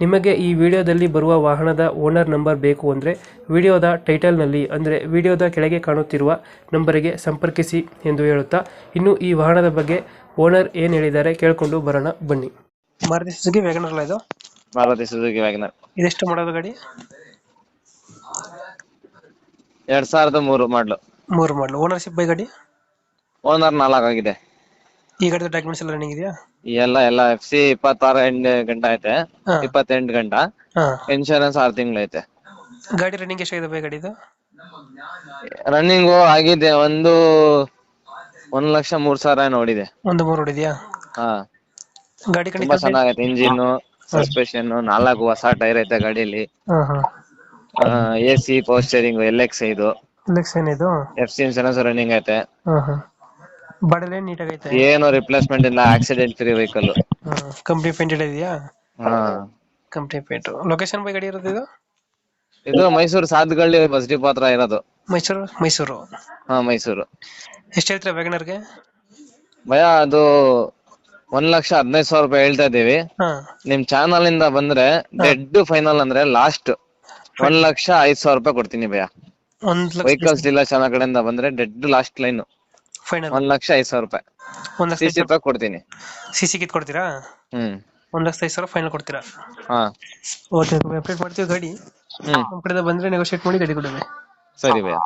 ನಿಮಗೆ ಈ ವಿಡಿಯೋದಲ್ಲಿ ಬರುವ ವಾಹನದ ಓನರ್ ನಂಬರ್ ಬೇಕು ಅಂದರೆ ವಿಡಿಯೋದ ಟೈಟಲ್ನಲ್ಲಿ ಅಂದರೆ ವಿಡಿಯೋದ ಕೆಳಗೆ ಕಾಣುತ್ತಿರುವ ನಂಬರಿಗೆ ಸಂಪರ್ಕಿಸಿ ಎಂದು ಹೇಳುತ್ತಾ ಇನ್ನು ಈ ವಾಹನದ ಬಗ್ಗೆ ಓನರ್ ಏನು ಹೇಳಿದ್ದಾರೆ ಕೇಳಿಕೊಂಡು ಬರೋಣ ಬನ್ನಿ. ಮಾರುತಿ ಸುಜುಕಿ ವ್ಯಾಗನರ್ ಇದು? ಮಾರುತಿ ಸುಜುಕಿ ವ್ಯಾಗನರ್ ಇದೆಷ್ಟು ಮಾಡೋದು ಗಾಡಿ? ಎರಡ್ ಸಾವಿರದ ಮೂರು ಮಾಡ್ಲು. ಮೂರು ಮಾಡಲು. ಓನರ್ಶಿಪ್ ಬೈ ಗಾಡಿ? ಓನರ್ ನಾಲ್ಕು ಆಗಿದೆ ಈ ಗಾಡಿದ ಡಾಕ್ಯುಮೆಂಟ್ಸ್ ಎಲ್ಲ ರನ್ನಿಂಗ್ ಇದೆಯಾ? ಎಲ್ಲ ಎಲ್ಲ ಎಫ್ ಸಿ ಇಪ್ಪತ್ತಾರು ಎಂಟು ಗಂಟೆ ಐತೆ ಹಾ. ಇಪ್ಪತ್ತೆಂಟು ಗಂಟ. ಹಾಂ. ಇನ್ಶೂರೆನ್ಸ್ ಆರು ತಿಂಗಳು ಐತೆ. ಗಾಡಿ ರನ್ನಿಂಗ್ ಎಷ್ಟಾಗಿದೆ ಬೈ ಗಾಡಿದು? ರನ್ನಿಂಗು ಆಗಿದೆ ಒಂದು ಒಂದ್ ಲಕ್ಷ ಮೂರ್ ಸಾವಿರ ನೋಡಿದೆ ಒಂದು ಮೂರು ಹೊಡಿದ್ಯಾ ಹಾ. ಗಾಡಿ ತುಂಬಾ ಕಂಡೀಷನ್ ಚೆನ್ನಾಗೈತೆ ಇಂಜಿನ್ ಸಸ್ಪೆಷನ್ ನಾಲ್ಕು ಹೊಸ ಟೈರ್ ಐತೆ ಗಾಡಿಯಲ್ಲಿ ಹಾ ಹಾ. A C power steering L X ಇದು ಲಕ್ಷ ಏನಿದು? ಎಫ್ ಸಿ ಇನ್ಶೂರೆನ್ಸ್ ರನ್ನಿಂಗ್ ಐತೆ. ಹಾ ಹಾಂ. ಬಾಡಿಲೆ ನೀಟಾಗೈತೆ. ಏನು ರಿಪ್ಲೇಸ್ಮೆಂಟ್ ಇಲ್ಲ accident free vehicle company painted ಇದೆಯಾ? ಹಾ. ಕಂಪ್ನಿ ಪೇಂಟ್ ಲೊಕೇಶನ್ ಬೈ ಗಾಡಿ ಇರೋದು ಇದು? ಇದು ಮೈಸೂರು ಸಾದ್ಗಳ್ಳಿ ಬಸ್ ಡಿಪೋ ಹತ್ರ ಇರೋದು. ಮೈಸೂರು? ಮೈಸೂರು. ಹಾ ಮೈಸೂರು. ಎಷ್ಟು ಹೇಳ್ತೀರಾ ವ್ಯಾಗನರ್ಗೆ ಭಯ ಅದು ಒಂದ್ ಲಕ್ಷ ಹದಿನೈದು ಸಾವಿರ ರೂಪಾಯಿ ಹೇಳ್ತಾ ಇದೀವಿ ಹಾ. ನಿಮ್ ಚಾನಲ್ ಇಂದ ಬಂದ್ರೆ ಡೆಡ್ ಫೈನಲ್ ಅಂದ್ರೆ ಲಾಸ್ಟ್ ಒಂದ್ ಲಕ್ಷ ಐದ್ ಸಾವಿರ ರೂಪಾಯಿ ಕೊಡ್ತೀನಿ ಭಯ. ಒಂದು ಲಕ್ಷ ವೆಹಿಕಲ್ಸ್ ಡೀಲರ್ ಚಾನಲ್ ಕಡೆಯಿಂದ ಬಂದ್ರೆ ಡೆಡ್ ಲಾಸ್ಟ್ ಲೈನ್ ಫೈನಲ್ ಒಂದ್ ಲಕ್ಷ ಐದ್ ಸಾವಿರ ರೂಪಾಯಿ. ಒಂದ್ ಲಕ್ಷ ಸಿ ಸಿ ರೂಪಾಯಿ ಕೊಡ್ತೀನಿ. ಸಿಸಿ ಸಿ ಕಿತ್ ಕೊಡ್ತೀರಾ? ಹ್ಮ್. ಒಂದ್ ಲಕ್ಷ ಐದು ಸಾವಿರ ಫೈನಲ್ ಕೊಡ್ತೀರಾ? ಹಾ. ಓಕೆ ಅಪ್ಡೇಟ್ ಮಾಡ್ತೀವಿ ಗಾಡಿ. ಹ್ಮ್. ನಮ್ ಕಡೆ ಬಂದ್ರೆ ನೆಗೋಷಿಯೇಟ್ ಮಾಡಿ ಗಾಡಿ ಕೊಡೋಣ. ಸರಿ ಭಯ